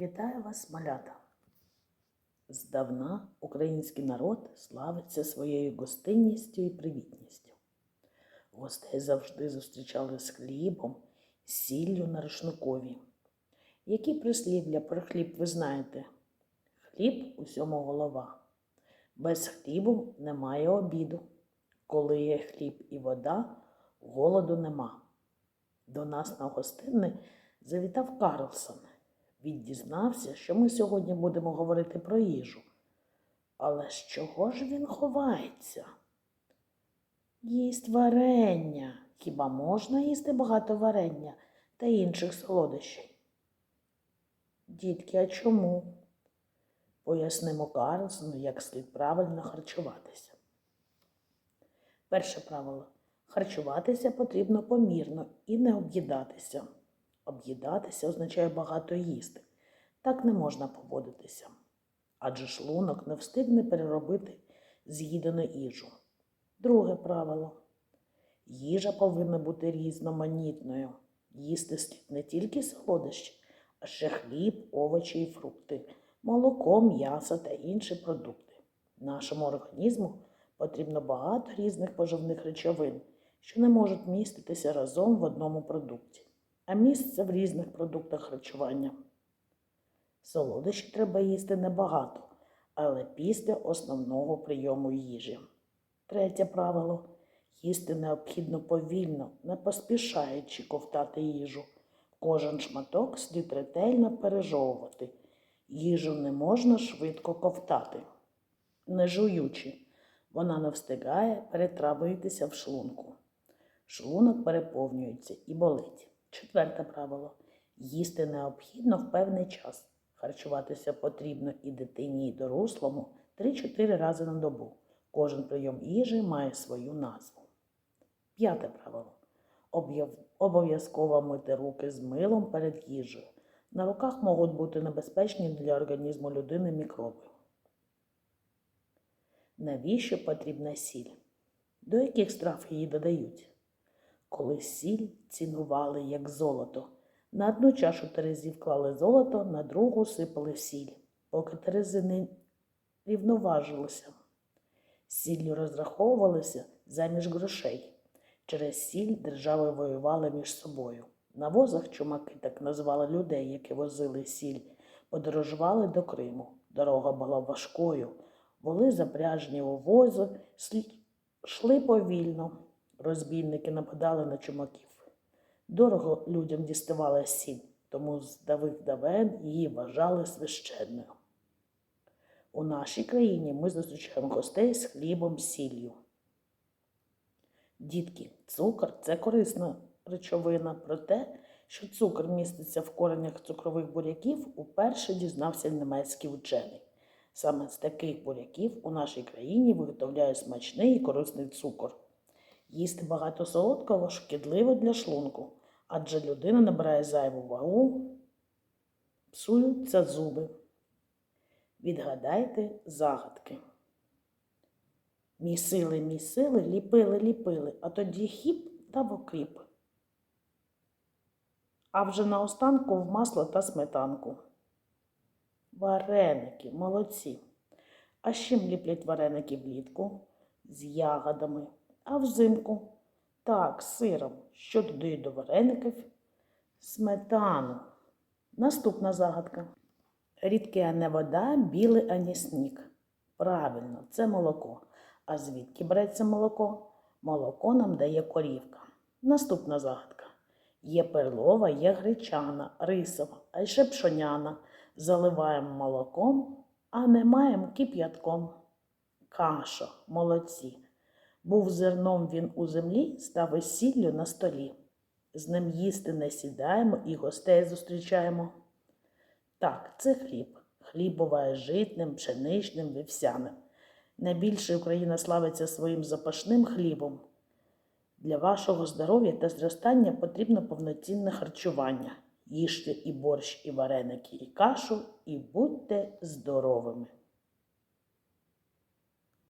Вітаю вас, малята! Здавна український народ славиться своєю гостинністю і привітністю. Гостей завжди зустрічали з хлібом, сіллю на рушникові. Які прислів'я про хліб ви знаєте? Хліб усьому голова. Без хлібу немає обіду. Коли є хліб і вода, голоду нема. До нас на гостинне завітав Карлсон. Він дізнався, що ми сьогодні будемо говорити про їжу. Але з чого ж він ховається? Їсть варення. Хіба можна їсти багато варення та інших солодощів? Дітки, а чому? Пояснимо Карлсону, як слід правильно харчуватися. Перше правило. Харчуватися потрібно помірно і не об'їдатися. Об'їдатися означає багато їсти. Так не можна поводитися. Адже шлунок не встигне переробити з'їдену їжу. Друге правило. Їжа повинна бути різноманітною. Їсти слід не тільки солодощі, а ще хліб, овочі і фрукти, молоко, м'ясо та інші продукти. Нашому організму потрібно багато різних поживних речовин, що не можуть міститися разом в одному продукті а місце в різних продуктах харчування. Солодощі треба їсти небагато, але після основного прийому їжі. Третє правило їсти необхідно повільно, не поспішаючи ковтати їжу. Кожен шматок слід ретельно пережовувати. Їжу не можна швидко ковтати. Не жуючи, вона не встигає перетравитися в шлунку. Шлунок переповнюється і болить. Четверте правило. Їсти необхідно в певний час. Харчуватися потрібно і дитині, і дорослому 3-4 рази на добу. Кожен прийом їжі має свою назву. П'яте правило. Обов'язково мити руки з милом перед їжею. На руках можуть бути небезпечні для організму людини мікроби. Навіщо потрібна сіль? До яких страв її додають? Коли сіль цінували як золото. На одну чашу терезів клали золото, на другу сипали сіль, поки терези не рівноважилися. Сіллю розраховувалися заміж грошей. Через сіль держави воювали між собою. На возах чумаки так назвали людей, які возили сіль, подорожували до Криму. Дорога була важкою, були запряжені у вози, йшли повільно. Розбійники нападали на чумаків. Дорого людям діставала сіль, тому з давих давен її вважали священною. У нашій країні ми зустрічаємо гостей з хлібом сіллю. Дітки, цукор це корисна речовина, проте, що цукор міститься в коренях цукрових буряків, уперше дізнався німецький учений. Саме з таких буряків у нашій країні виготовляють смачний і корисний цукор. Їсти багато солодкого шкідливо для шлунку, адже людина набирає зайву вагу, псуються зуби. Відгадайте загадки. Місили, місили, ліпили, ліпили, а тоді хіп та окріп. А вже наостанку в масло та сметанку. Вареники, молодці. А з чим ліплять вареники влітку? З ягодами. А взимку так, сиром, що додають до вареників, сметану. Наступна загадка. Рідке не вода, білий ані сніг. Правильно, це молоко. А звідки береться молоко? Молоко нам дає корівка. Наступна загадка. Є перлова, є гречана, рисова, а ще пшоняна. Заливаємо молоком, а не маємо кип'ятком. Каша, молодці. Був зерном він у землі, став із сіллю на столі. З ним їсти не сідаємо і гостей зустрічаємо. Так, це хліб. Хліб буває житним, пшеничним, вівсяним. Найбільше Україна славиться своїм запашним хлібом. Для вашого здоров'я та зростання потрібно повноцінне харчування. Їжте і борщ, і вареники, і кашу, і будьте здоровими!